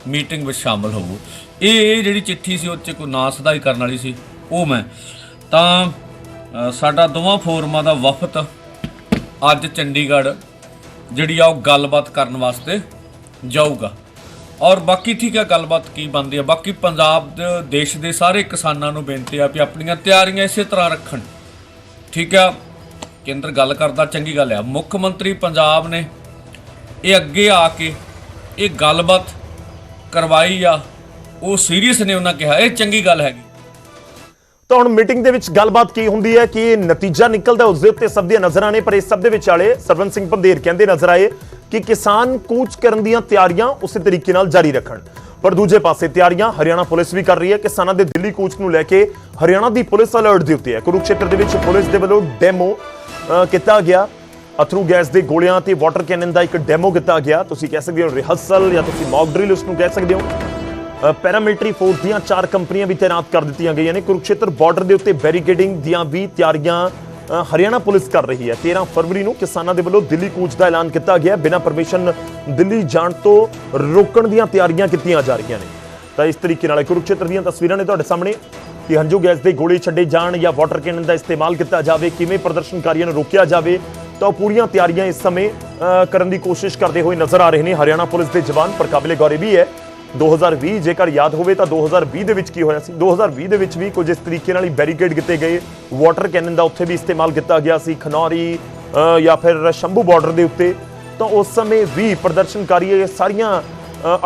S5: ਮੀਟਿੰਗ ਵਿੱਚ ਸ਼ਾਮਲ ਹੋਵੋ। ਇਹ ਜਿਹੜੀ ਚਿੱਠੀ ਸੀ, ਉਹ 'ਚ ਕੋਈ ਨਾ ਸਦਾਈ ਕਰਨ ਵਾਲੀ ਸੀ, ਉਹ ਮੈਂ। ਤਾਂ ਸਾਡਾ ਦੋਵਾਂ ਫੋਰਮਾਂ ਦਾ ਵਫਦ ਅੱਜ ਚੰਡੀਗੜ੍ਹ, ਜਿਹੜੀ ਆ ਉਹ ਗੱਲਬਾਤ ਕਰਨ ਵਾਸਤੇ ਜਾਊਗਾ। ਔਰ ਬਾਕੀ ਠੀਕ ਹੈ ਗੱਲਬਾਤ ਕੀ ਬਣਦੀ ਹੈ ਬਾਕੀ ਪੰਜਾਬ ਦੇ, ਦੇਸ਼ ਦੇ ਸਾਰੇ ਕਿਸਾਨਾਂ ਨੂੰ ਬੇਨਤੀ ਆ ਵੀ ਆਪਣੀਆਂ ਤਿਆਰੀਆਂ ਇਸੇ ਤਰ੍ਹਾਂ ਰੱਖਣ। ਠੀਕ ਆ? ਕੇਂਦਰ ਗੱਲ ਕਰਦਾ, ਚੰਗੀ ਗੱਲ ਆ। ਮੁੱਖ ਮੰਤਰੀ ਪੰਜਾਬ ਨੇ ਇਹ ਅੱਗੇ ਆ ਕੇ ਇਹ ਗੱਲਬਾਤ ਕਰਵਾਈ ਆ। ਉਹ ਸੀਰੀਅਸ ਨੇ ਉਹਨਾਂ ਕਿਹਾ। ਇਹ ਚੰਗੀ ਗੱਲ ਹੈਗੀ।
S1: ਤਾਂ ਹੁਣ ਮੀਟਿੰਗ ਦੇ ਵਿੱਚ ਗੱਲਬਾਤ ਕੀ ਹੁੰਦੀ ਹੈ? ਕਿ ਨਤੀਜਾ ਨਿਕਲਦਾ ਉਸ ਦੇ ਉੱਤੇ ਸਭ ਦੀਆਂ ਨਜ਼ਰਾਂ ਨੇ, ਪਰ ਇਸ ਸਭ ਦੇ ਵਿੱਚ ਵਾਲੇ ਸਰਵਨ ਸਿੰਘ ਪੰਧੇਰ ਕਹਿੰਦੇ ਨਜ਼ਰ ਆਏ ਕਿ ਕਿਸਾਨ ਕੂਚ ਕਰਨ ਦੀਆਂ ਤਿਆਰੀਆਂ ਉਸੇ ਤਰੀਕੇ ਨਾਲ ਜਾਰੀ ਰੱਖਣ। ਪਰ ਦੂਜੇ ਪਾਸੇ ਤਿਆਰੀਆਂ ਹਰਿਆਣਾ ਪੁਲਿਸ ਵੀ ਕਰ ਰਹੀ ਹੈ। ਕਿਸਾਨਾਂ ਦੇ ਦਿੱਲੀ ਕੂਚ ਨੂੰ ਲੈ ਕੇ ਹਰਿਆਣਾ ਦੀ ਪੁਲਿਸ ਅਲਰਟ ਦੇ ਉੱਤੇ ਹੈ। ਕੁਰੂਕਸ਼ੇਤਰ ਦੇ ਵਿੱਚ ਪੁਲਿਸ ਦੇ ਵੱਲੋਂ ਡੈਮੋ ਕੀਤਾ ਗਿਆ। ਅਥਰੂ ਗੈਸ ਦੇ ਗੋਲਿਆਂ ਤੇ ਵਾਟਰ ਕੈਨਨ ਦਾ ਇੱਕ ਡੈਮੋ ਕੀਤਾ ਗਿਆ। ਤੁਸੀਂ ਕਹਿ ਸਕਦੇ ਹੋ ਰਿਹਰਸਲ ਜਾਂ ਤੁਸੀਂ ਮੌਕ ਡਰਿਲ ਉਸ ਨੂੰ ਕਹਿ ਸਕਦੇ ਹੋ। ਅ, ਪੈਰਾਮਿਲਟਰੀ ਫੋਰਸ ਦੀਆਂ ਚਾਰ ਕੰਪਨੀਆਂ ਵੀ ਤਾਇਨਾਤ ਕਰ ਦਿੱਤੀਆਂ ਗਈਆਂ ਨੇ। ਕੁਰੂਕਸ਼ੇਤਰ ਬਾਰਡਰ ਦੇ ਉੱਤੇ ਬੈਰੀਕੇਡਿੰਗ ਦੀਆਂ ਵੀ ਤਿਆਰੀਆਂ ਹਰਿਆਣਾ ਪੁਲਿਸ ਕਰ ਰਹੀ ਹੈ। 13 ਫਰਵਰੀ ਨੂੰ ਕਿਸਾਨਾਂ ਦੇ ਵੱਲੋਂ ਦਿੱਲੀ ਕੂਚ ਦਾ ਐਲਾਨ ਕੀਤਾ ਗਿਆ। ਬਿਨਾਂ ਪਰਮਿਸ਼ਨ ਦਿੱਲੀ ਜਾਣ ਤੋਂ ਰੋਕਣ ਦੀਆਂ ਤਿਆਰੀਆਂ ਕੀਤੀਆਂ ਜਾ ਰਹੀਆਂ ਨੇ। ਤਾਂ ਇਸ ਤਰੀਕੇ ਨਾਲ ਇਹ ਕੁਰੂਕਸ਼ੇਤਰ ਦੀਆਂ ਤਸਵੀਰਾਂ ਨੇ ਤੁਹਾਡੇ ਸਾਹਮਣੇ। ਕਿ ਹੰਝੂ ਗੈਸ ਦੇ ਗੋਲੇ ਛੱਡੇ ਜਾਣ ਜਾਂ ਵਾਟਰ ਕੈਨਨ ਦਾ ਇਸਤੇਮਾਲ ਕੀਤਾ ਜਾਵੇ, ਕਿਵੇਂ ਪ੍ਰਦਰਸ਼ਨਕਾਰੀਆਂ ਨੂੰ ਰੋਕਿਆ ਜਾਵੇ, ਤਾਂ ਉਹ ਪੂਰੀਆਂ ਤਿਆਰੀਆਂ ਇਸ ਸਮੇਂ ਕਰਨ ਦੀ ਕੋਸ਼ਿਸ਼ ਕਰਦੇ ਹੋਏ ਨਜ਼ਰ ਆ ਰਹੇ ਨੇ। ਹਰਿਆਣਾ ਪੁਲਿਸ ਦੇ ਜਵਾਨ ਪਰ ਕਾਬਲੇ ਗੌਰ ਵੀ ਹੈ। 2020 ਜੇਕਰ ਯਾਦ ਹੋਵੇ ਤਾਂ 2020 ਦੇ ਵਿੱਚ ਕੀ ਹੋਇਆ ਸੀ? 2020 ਦੇ ਵਿੱਚ ਵੀ ਕੁਝ ਇਸ ਤਰੀਕੇ ਨਾਲ ਹੀ ਬੈਰੀਕੇਡ ਕੀਤੇ ਗਏ। ਵਾਟਰ ਕੈਨਨ ਦਾ ਉੱਥੇ ਵੀ ਇਸਤੇਮਾਲ ਕੀਤਾ ਗਿਆ ਸੀ, ਖਨੌਰੀ ਜਾਂ ਫਿਰ ਸ਼ੰਭੂ ਬਾਰਡਰ ਦੇ ਉੱਤੇ। ਤਾਂ ਉਸ ਸਮੇਂ ਵੀ ਪ੍ਰਦਰਸ਼ਨਕਾਰੀ ਇਹ ਸਾਰੀਆਂ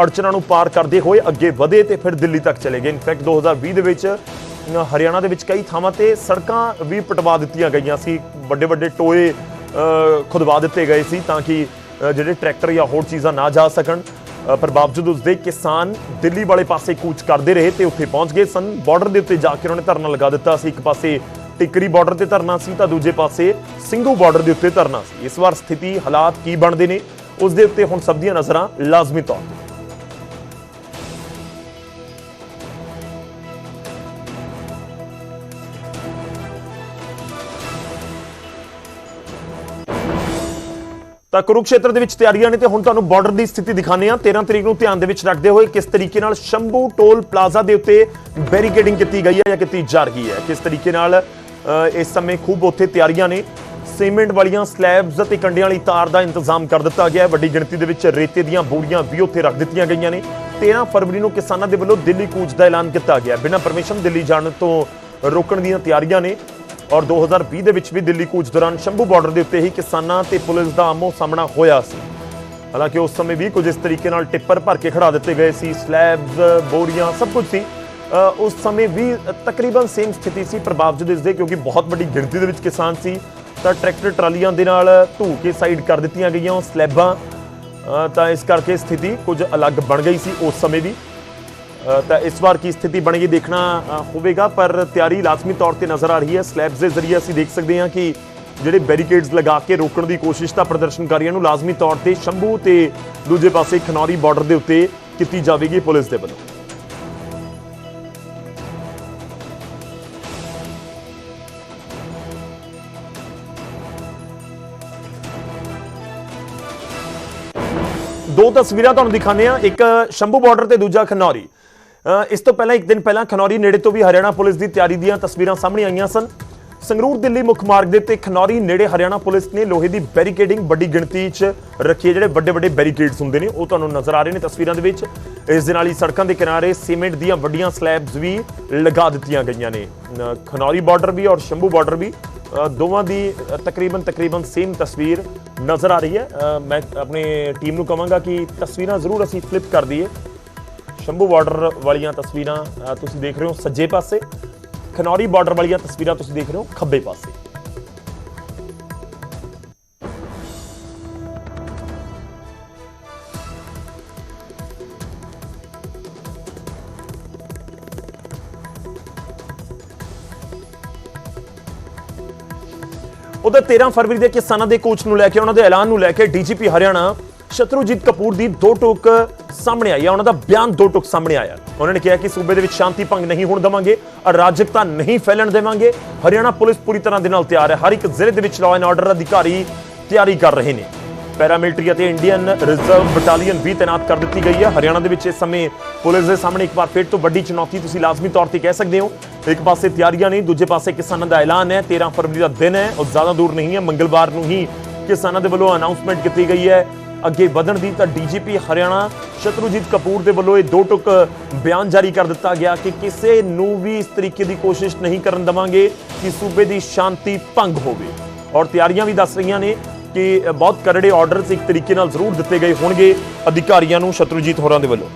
S1: ਅੜਚਨਾਂ ਨੂੰ ਪਾਰ ਕਰਦੇ ਹੋਏ ਅੱਗੇ ਵਧੇ ਤੇ ਫਿਰ ਦਿੱਲੀ ਤੱਕ ਚਲੇ ਗਏ। ਇਨਫੈਕਟ 2020 ਦੇ ਵਿੱਚ ਹਰਿਆਣਾ ਦੇ ਵਿੱਚ ਕਈ ਥਾਵਾਂ ਤੇ ਸੜਕਾਂ ਵੀ ਪਟਵਾ ਦਿੱਤੀਆਂ ਗਈਆਂ ਸੀ। ਵੱਡੇ ਵੱਡੇ ਟੋਏ ਖੁਦਵਾ ਦਿੱਤੇ ਗਏ ਸੀ ਤਾਂ ਕਿ ਜਿਹੜੇ ਟਰੈਕਟਰ ਜਾਂ ਹੋਰ ਚੀਜ਼ਾਂ ਨਾ ਜਾ ਸਕਣ। ਪਰ ਬਾਵਜੂਦ ਉਸ ਦੇ ਕਿਸਾਨ ਦਿੱਲੀ ਵਾਲੇ ਪਾਸੇ ਕੂਚ ਕਰਦੇ ਰਹੇ ਤੇ ਉੱਥੇ ਪਹੁੰਚ ਗਏ ਸਨ। ਬਾਰਡਰ ਦੇ ਉੱਤੇ ਜਾ ਕੇ ਉਹਨਾਂ ਨੇ ਧਰਨਾ ਲਗਾ ਦਿੱਤਾ ਸੀ। ਇੱਕ ਪਾਸੇ ਟਿੱਕਰੀ ਬਾਰਡਰ ਤੇ ਧਰਨਾ ਸੀ ਤਾਂ ਦੂਜੇ ਪਾਸੇ ਸਿੰਘੂ ਬਾਰਡਰ ਦੇ ਉੱਤੇ ਧਰਨਾ ਸੀ। ਇਸ ਵਾਰ ਸਥਿਤੀ ਹਾਲਾਤ ਕੀ ਬਣਦੇ ਨੇ, ਉਸ ਦੇ ਉੱਤੇ ਹੁਣ ਸਭ ਦੀਆਂ ਨਜ਼ਰਾਂ ਲਾਜ਼ਮੀ ਤੌਰ ਤੇ। ਤਾਂ ਕੁਰੂਕਸ਼ੇਤਰ ਦੇ ਵਿੱਚ ਤਿਆਰੀਆਂ ਨੇ ਤੇ ਹੁਣ ਤੁਹਾਨੂੰ ਬਾਰਡਰ ਦੀ ਸਥਿਤੀ ਦਿਖਾਣੇ ਆ 13 ਤਰੀਕ ਨੂੰ ਧਿਆਨ ਦੇ ਵਿੱਚ ਰੱਖਦੇ ਹੋਏ ਕਿਸ ਤਰੀਕੇ ਨਾਲ ਸ਼ੰਭੂ ਟੋਲ ਪਲਾਜ਼ਾ ਦੇ ਉੱਤੇ ਬੈਰੀਕੇਡਿੰਗ ਕੀਤੀ ਗਈ ਹੈ ਜਾਂ ਕੀਤੀ ਜਾ ਰਹੀ ਹੈ? ਕਿਸ ਤਰੀਕੇ ਨਾਲ ਇਸ ਸਮੇਂ ਖੂਬ ਉੱਥੇ ਤਿਆਰੀਆਂ ਨੇ? ਸੀਮੈਂਟ ਵਾਲੀਆਂ ਸਲੈਬਸ ਅਤੇ ਕੰਡਿਆਂ ਵਾਲੀ ਤਾਰ ਦਾ ਇੰਤਜ਼ਾਮ ਕਰ ਦਿੱਤਾ ਗਿਆ ਹੈ। ਵੱਡੀ ਗਿਣਤੀ ਦੇ ਵਿੱਚ ਰੇਤੇ ਦੀਆਂ ਬੋਰੀਆਂ ਵੀ ਉੱਥੇ ਰੱਖ ਦਿੱਤੀਆਂ ਗਈਆਂ ਨੇ। 13 ਫਰਵਰੀ ਨੂੰ ਕਿਸਾਨਾਂ ਦੇ ਵੱਲੋਂ ਦਿੱਲੀ ਕੂਚ ਦਾ ਐਲਾਨ ਕੀਤਾ ਗਿਆ ਬਿਨਾਂ ਪਰਮਿਸ਼ਨ ਦਿੱਲੀ ਜਾਣ ਤੋਂ ਰੋਕਣ ਦੀਆਂ ਤਿਆਰੀਆਂ ਨੇ। ਔਰ 2020 ਦੇ ਵਿੱਚ ਵੀ ਦਿੱਲੀ ਕੂਚ ਦੌਰਾਨ ਸ਼ੰਭੂ ਬਾਰਡਰ ਦੇ ਉੱਤੇ ਹੀ ਕਿਸਾਨਾਂ ਤੇ ਪੁਲਿਸ ਦਾ ਆਮੋ ਸਾਹਮਣਾ ਹੋਇਆ ਸੀ। ਹਾਲਾਂਕਿ ਉਸ ਸਮੇਂ ਵੀ ਕੁਝ ਇਸ ਤਰੀਕੇ ਨਾਲ ਟਿੱਪਰ ਭਰ ਕੇ ਖੜਾ ਦਿੱਤੇ ਗਏ ਸੀ, ਸਲੈਬਸ, ਬੋਰੀਆਂ, ਸਭ ਕੁਝ ਸੀ। ਉਸ ਸਮੇਂ ਵੀ ਤਕਰੀਬਨ ਸੇਮ ਸਥਿਤੀ ਸੀ, ਪ੍ਰਭਾਵ ਬਾਵਜੂਦ ਇਸ ਦੇ ਕਿਉਂਕਿ ਬਹੁਤ ਵੱਡੀ ਗਿਣਤੀ ਦੇ ਵਿੱਚ ਕਿਸਾਨ ਸੀ। ਤਾਂ ਟਰੈਕਟਰ ਟਰਾਲੀਆਂ ਦੇ ਨਾਲ ਧੂ ਕੇ ਸਾਈਡ ਕਰ ਦਿੱਤੀਆਂ ਗਈਆਂ ਉਹ ਸਲੈਬਾਂ। ਤਾਂ ਇਸ ਕਰਕੇ ਸਥਿਤੀ ਕੁਝ ਅਲੱਗ ਬਣ ਗਈ ਸੀ ਉਸ ਸਮੇਂ ਦੀ ਤਾਂ ਇਸ ਵਾਰ ਕੀ ਸਥਿਤੀ ਬਣੇਗੀ ਦੇਖਣਾ ਹੋਵੇਗਾ, ਪਰ ਤਿਆਰੀ ਲਾਜ਼ਮੀ ਤੌਰ ਤੇ ਨਜ਼ਰ ਆ ਰਹੀ ਹੈ। ਸਲੈਬਸ ਦੇ ਜ਼ਰੀਏ ਅਸੀਂ ਦੇਖ ਸਕਦੇ ਹਾਂ ਕਿ ਜਿਹੜੇ ਬੈਰੀਕੇਡਸ ਲਗਾ ਕੇ ਰੋਕਣ ਦੀ ਕੋਸ਼ਿਸ਼ ਤਾਂ ਪ੍ਰਦਰਸ਼ਨਕਾਰੀਆਂ ਨੂੰ ਲਾਜ਼ਮੀ ਤੌਰ ਤੇ ਸ਼ੰਭੂ ਤੇ ਦੂਜੇ ਪਾਸੇ ਖਨੌਰੀ ਬਾਰਡਰ ਦੇ ਉੱਤੇ ਕੀਤੀ ਜਾਵੇਗੀ ਪੁਲਿਸ ਦੇ ਵੱਲੋਂ। ਦੋ ਤਸਵੀਰਾਂ ਤੁਹਾਨੂੰ ਦਿਖਾਉਂਦੇ ਆ ਇੱਕ ਸ਼ੰਭੂ ਬਾਰਡਰ ਤੇ ਦੂਜਾ ਖਨੌਰੀ। ਇਸ ਤੋਂ ਪਹਿਲਾਂ, ਇੱਕ ਦਿਨ ਪਹਿਲਾਂ ਖਨੌਰੀ ਨੇੜੇ ਤੋਂ ਵੀ ਹਰਿਆਣਾ ਪੁਲਿਸ ਦੀ ਤਿਆਰੀ ਦੀਆਂ ਤਸਵੀਰਾਂ ਸਾਹਮਣੇ ਆਈਆਂ ਸਨ। ਸੰਗਰੂਰ ਦਿੱਲੀ ਮੁੱਖ ਮਾਰਗ ਦੇ ਉੱਤੇ ਖਨੌਰੀ ਨੇੜੇ ਹਰਿਆਣਾ ਪੁਲਿਸ ਨੇ ਲੋਹੇ ਦੀ ਬੈਰੀਕੇਡਿੰਗ ਵੱਡੀ ਗਿਣਤੀ 'ਚ ਰੱਖੀ ਹੈ। ਜਿਹੜੇ ਵੱਡੇ ਵੱਡੇ ਬੈਰੀਕੇਡਸ ਹੁੰਦੇ ਨੇ, ਉਹ ਤੁਹਾਨੂੰ ਨਜ਼ਰ ਆ ਰਹੇ ਨੇ ਤਸਵੀਰਾਂ ਦੇ ਵਿੱਚ। ਇਸ ਦੇ ਨਾਲ ਹੀ ਸੜਕਾਂ ਦੇ ਕਿਨਾਰੇ ਸੀਮੈਂਟ ਦੀਆਂ ਵੱਡੀਆਂ ਸਲੈਬਸ ਵੀ ਲਗਾ ਦਿੱਤੀਆਂ ਗਈਆਂ ਨੇ। ਖਨੌਰੀ ਬਾਰਡਰ ਵੀ ਔਰ ਸ਼ੰਭੂ ਬਾਰਡਰ ਵੀ ਦੋਵਾਂ ਦੀ ਤਕਰੀਬਨ ਤਕਰੀਬਨ ਸੇਮ ਤਸਵੀਰ ਨਜ਼ਰ ਆ ਰਹੀ ਹੈ। ਮੈਂ ਆਪਣੀ ਟੀਮ ਨੂੰ ਕਹਾਂਗਾ ਕਿ ਤਸਵੀਰਾਂ ਜ਼ਰੂਰ ਅਸੀਂ ਫਲਿੱਪ ਕਰ ਦਈਏ। ਸ਼ੰਭੂ ਬਾਰਡਰ ਵਾਲੀਆਂ ਤਸਵੀਰਾਂ ਤੁਸੀਂ ਦੇਖ ਰਹੇ ਹੋ ਸੱਜੇ ਪਾਸੇ। ਖਨੌਰੀ ਬਾਰਡਰ ਵਾਲੀਆਂ ਤਸਵੀਰਾਂ ਤੁਸੀਂ ਦੇਖ ਰਹੇ ਹੋ ਖੱਬੇ ਪਾਸੇ। ਉਧਰ 13 ਫਰਵਰੀ ਦੇ ਕਿਸਾਨਾਂ ਦੇ ਕੋਚ ਨੂੰ ਲੈ ਕੇ, ਉਹਨਾਂ ਦੇ ਐਲਾਨ ਨੂੰ ਲੈ ਕੇ ਡੀਜੀਪੀ ਹਰਿਆਣਾ ਸ਼ਤਰੂਜੀਤ ਕਪੂਰ ਦੀ ਦੋ ਟੋਕ ਸਾਹਮਣੇ ਆਈ ਹੈ ਉਹਨਾਂ ਦਾ ਬਿਆਨ ਦੋ ਟੋਕ ਸਾਹਮਣੇ ਆਇਆ। ਉਹਨਾਂ ਨੇ ਕਿਹਾ ਕਿ ਸੂਬੇ ਦੇ ਵਿੱਚ ਸ਼ਾਂਤੀ ਭੰਗ ਨਹੀਂ ਹੋਣ ਦੇਵਾਂਗੇ, ਅਰਾਜਕਤਾ ਨਹੀਂ ਫੈਲਣ ਦੇਵਾਂਗੇ। ਹਰਿਆਣਾ ਪੁਲਿਸ ਪੂਰੀ ਤਰ੍ਹਾਂ ਦੇ ਨਾਲ ਤਿਆਰ ਹੈ। ਹਰ ਇੱਕ ਜ਼ਿਲ੍ਹੇ ਦੇ ਵਿੱਚ ਲਾਅ ਐਂਡ ਆਰਡਰ ਅਧਿਕਾਰੀ ਤਿਆਰੀ ਕਰ ਰਹੇ ਨੇ। ਪੈਰਾਮਿਲਟਰੀ ਅਤੇ ਇੰਡੀਅਨ ਰਿਜ਼ਰਵ ਬਟਾਲੀਅਨ ਵੀ ਤਾਇਨਾਤ ਕਰ ਦਿੱਤੀ ਗਈ ਹੈ। ਹਰਿਆਣਾ ਦੇ ਵਿੱਚ ਇਸ ਸਮੇਂ ਪੁਲਿਸ ਦੇ ਸਾਹਮਣੇ ਇੱਕ ਵਾਰ ਫਿਰ ਤੋਂ ਵੱਡੀ ਚੁਣੌਤੀ ਤੁਸੀਂ ਲਾਜ਼ਮੀ ਤੌਰ ਤੇ ਕਹਿ ਸਕਦੇ ਹੋ। ਇੱਕ ਪਾਸੇ ਤਿਆਰੀਆਂ ਨਹੀਂ ਦੂਜੇ ਪਾਸੇ ਕਿਸਾਨਾਂ ਦਾ ਐਲਾਨ ਹੈ। 13 ਫਰਵਰੀ ਦਾ ਦਿਨ ਹੈ, ਉਹ ਜ਼ਿਆਦਾ ਦੂਰ ਨਹੀਂ ਹੈ। ਮੰਗਲਵਾਰ ਨੂੰ ਹੀ ਕਿਸਾਨਾਂ ਦੇ ਵੱਲੋਂ ਅਨਾਉਂਸਮੈਂਟ ਕੀਤੀ ਗਈ ਹੈ। ਅੱਗੇ ਵਧਣ ਦੀ ਤਾਂ ਡੀਜੀਪੀ ਹਰਿਆਣਾ ਸ਼ਤਰੂਜੀਤ ਕਪੂਰ ਦੇ ਵੱਲੋਂ ਇਹ ਦੋ ਟੁਕ ਬਿਆਨ ਜਾਰੀ ਕਰ ਦਿੱਤਾ ਗਿਆ ਕਿ ਕਿਸੇ ਨੂੰ ਵੀ ਇਸ ਤਰੀਕੇ ਦੀ ਕੋਸ਼ਿਸ਼ ਨਹੀਂ ਕਰਨ ਦੇਵਾਂਗੇ ਕਿ ਸੂਬੇ ਦੀ ਸ਼ਾਂਤੀ ਭੰਗ ਹੋਵੇ। ਔਰ ਤਿਆਰੀਆਂ ਵੀ ਦੱਸ ਰਹੀਆਂ ਨੇ ਕਿ ਬਹੁਤ ਕਰੜੇ ਆਰਡਰਸ ਇੱਕ ਤਰੀਕੇ ਨਾਲ ਜ਼ਰੂਰ ਦਿੱਤੇ ਗਏ ਹੋਣਗੇ ਅਧਿਕਾਰੀਆਂ ਨੂੰ ਸ਼ਤਰੂਜੀਤ ਹੋਰਾਂ ਦੇ ਵੱਲੋਂ।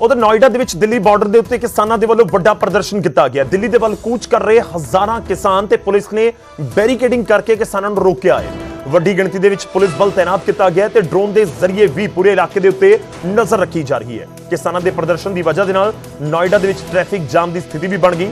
S1: ਉਧਰ ਨੋਇਡਾ ਦੇ ਵਿੱਚ ਦਿੱਲੀ ਬਾਰਡਰ ਦੇ ਉੱਤੇ ਕਿਸਾਨਾਂ ਦੇ ਵੱਲੋਂ ਵੱਡਾ ਪ੍ਰਦਰਸ਼ਨ ਕੀਤਾ ਗਿਆ। ਦਿੱਲੀ ਦੇ ਵੱਲ ਕੂਚ ਕਰ ਰਹੇ ਹਜ਼ਾਰਾਂ ਕਿਸਾਨ ਤੇ ਪੁਲਿਸ ਨੇ ਬੈਰੀਕੇਡਿੰਗ ਕਰਕੇ ਕਿਸਾਨਾਂ ਨੂੰ ਰੋਕਿਆ ਹੈ। ਵੱਡੀ ਗਿਣਤੀ ਦੇ ਵਿੱਚ ਪੁਲਿਸ ਬਲ ਤਾਇਨਾਤ ਕੀਤਾ ਗਿਆ ਹੈ ਤੇ ਡਰੋਨ ਦੇ ਜ਼ਰੀਏ ਵੀ ਪੂਰੇ ਇਲਾਕੇ ਦੇ ਉੱਤੇ ਨਜ਼ਰ ਰੱਖੀ ਜਾ ਰਹੀ ਹੈ। ਕਿਸਾਨਾਂ ਦੇ ਪ੍ਰਦਰਸ਼ਨ ਦੀ ਵਜ੍ਹਾ ਦੇ ਨਾਲ ਨੋਇਡਾ ਦੇ ਵਿੱਚ ਟ੍ਰੈਫਿਕ ਜਾਮ ਦੀ ਸਥਿਤੀ ਵੀ ਬਣ ਗਈ।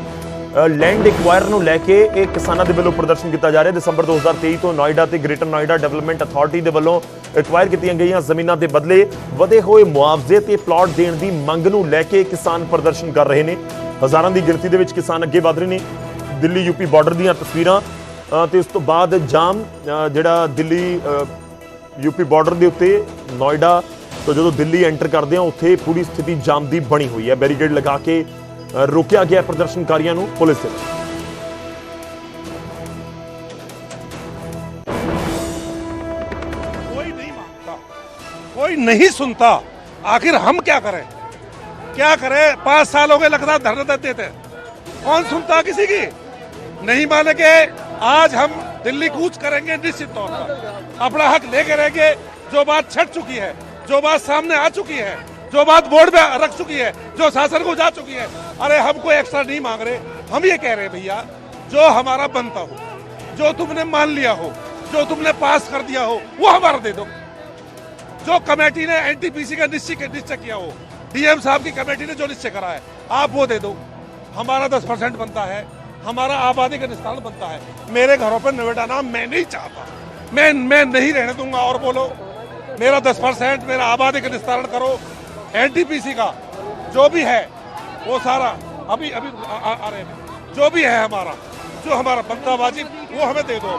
S1: ਲੈਂਡ ਐਕਵਾਇਰ ਨੂੰ ਲੈ ਕੇ ਇਹ ਕਿਸਾਨਾਂ ਦੇ ਵੱਲੋਂ ਪ੍ਰਦਰਸ਼ਨ ਕੀਤਾ ਜਾ ਰਿਹਾ। ਹੈ ਦਸੰਬਰ 2023 ਤੋਂ ਨੋਇਡਾ ਤੇ ਗ੍ਰੇਟਰ ਨੋਇਡਾ ਡਿਵੈਲਪਮੈਂਟ ਅਥਾਰਟੀ ਦੇ ਵੱਲੋਂ ਐਕਵਾਇਰ ਕੀਤੀਆਂ ਗਈਆਂ ਜ਼ਮੀਨਾਂ ਦੇ ਬਦਲੇ ਵਧੇ ਹੋਏ ਮੁਆਵਜ਼ੇ ਤੇ ਪਲਾਟ ਦੇਣ ਦੀ ਮੰਗ ਨੂੰ ਲੈ ਕੇ ਕਿਸਾਨ ਪ੍ਰਦਰਸ਼ਨ ਕਰ ਰਹੇ ਨੇ। ਹਜ਼ਾਰਾਂ ਦੀ ਗਿਣਤੀ ਦੇ ਵਿੱਚ ਕਿਸਾਨ ਅੱਗੇ ਵਧ ਰਹੇ ਨੇ। ਦਿੱਲੀ ਯੂਪੀ ਬਾਰਡਰ ਦੀਆਂ ਤਸਵੀਰਾਂ ਅ, ਤੇ ਉਸ ਤੋਂ ਬਾਅਦ ਜਾਮ ਜਿਹੜਾ ਦਿੱਲੀ ਅ, ਯੂਪੀ ਬਾਰਡਰ ਦੇ ਉੱਤੇ ਨੋਇਡਾ ਤੋਂ ਜਦੋਂ ਦਿੱਲੀ ਐਂਟਰ ਕਰਦੇ ਆ ਉੱਥੇ ਪੂਰੀ ਸਥਿਤੀ ਜਾਮ ਦੀ ਬਣੀ ਹੋਈ ਹੈ। ਬੈਰੀਕੇਡ ਲਗਾ ਕੇ ਰੋਕਿਆ ਗਿਆ ਹੈ ਪ੍ਰਦਰਸ਼ਨਕਾਰੀਆਂ ਨੂੰ ਪੁਲਿਸ ਦੇ ਵੱਲੋਂ।
S6: कोई नहीं मानता कोई नहीं सुनता आखिर हम क्या करें क्या करें पांच साल हो गए लगातार धरने देते थे कौन सुनता किसी की नहीं मानेंगे आज हम दिल्ली कूच करेंगे निश्चित तौर पर अपना हक लेके रहेंगे जो बात छट चुकी है जो बात सामने आ चुकी है जो बात बोर्ड में रख चुकी है, जो शासन को जा चुकी है, अरे हम कोई एक्स्ट्रा नहीं मांग रहे। हम ये कह रहे हैं भैया, जो हमारा बनता हो, जो तुमने मान लिया हो, जो तुमने पास कर दिया हो, वो हमारा दे दो। जो कमेटी ने एनटीपीसी का निश्चय निश्चय किया हो डीएम साहब की कमेटी ने जो निश्चय करा है, आप वो दे दो। हमारा दस परसेंट बनता है, हमारा आबादी का निस्तारण बनता है। मेरे घरों पर निवेटाना मैं नहीं चाहता। मैं मैं नहीं रहने दूँगा और बोलो, मेरा दस परसेंट, मेरा आबादी का निस्तारण करो एनटीपीसी का जो भी है वो सारा अभी अभी आ, आ, आ रहे हैं जो भी है हमारा जो हमारा बनता वाजिब वो हमें दे दो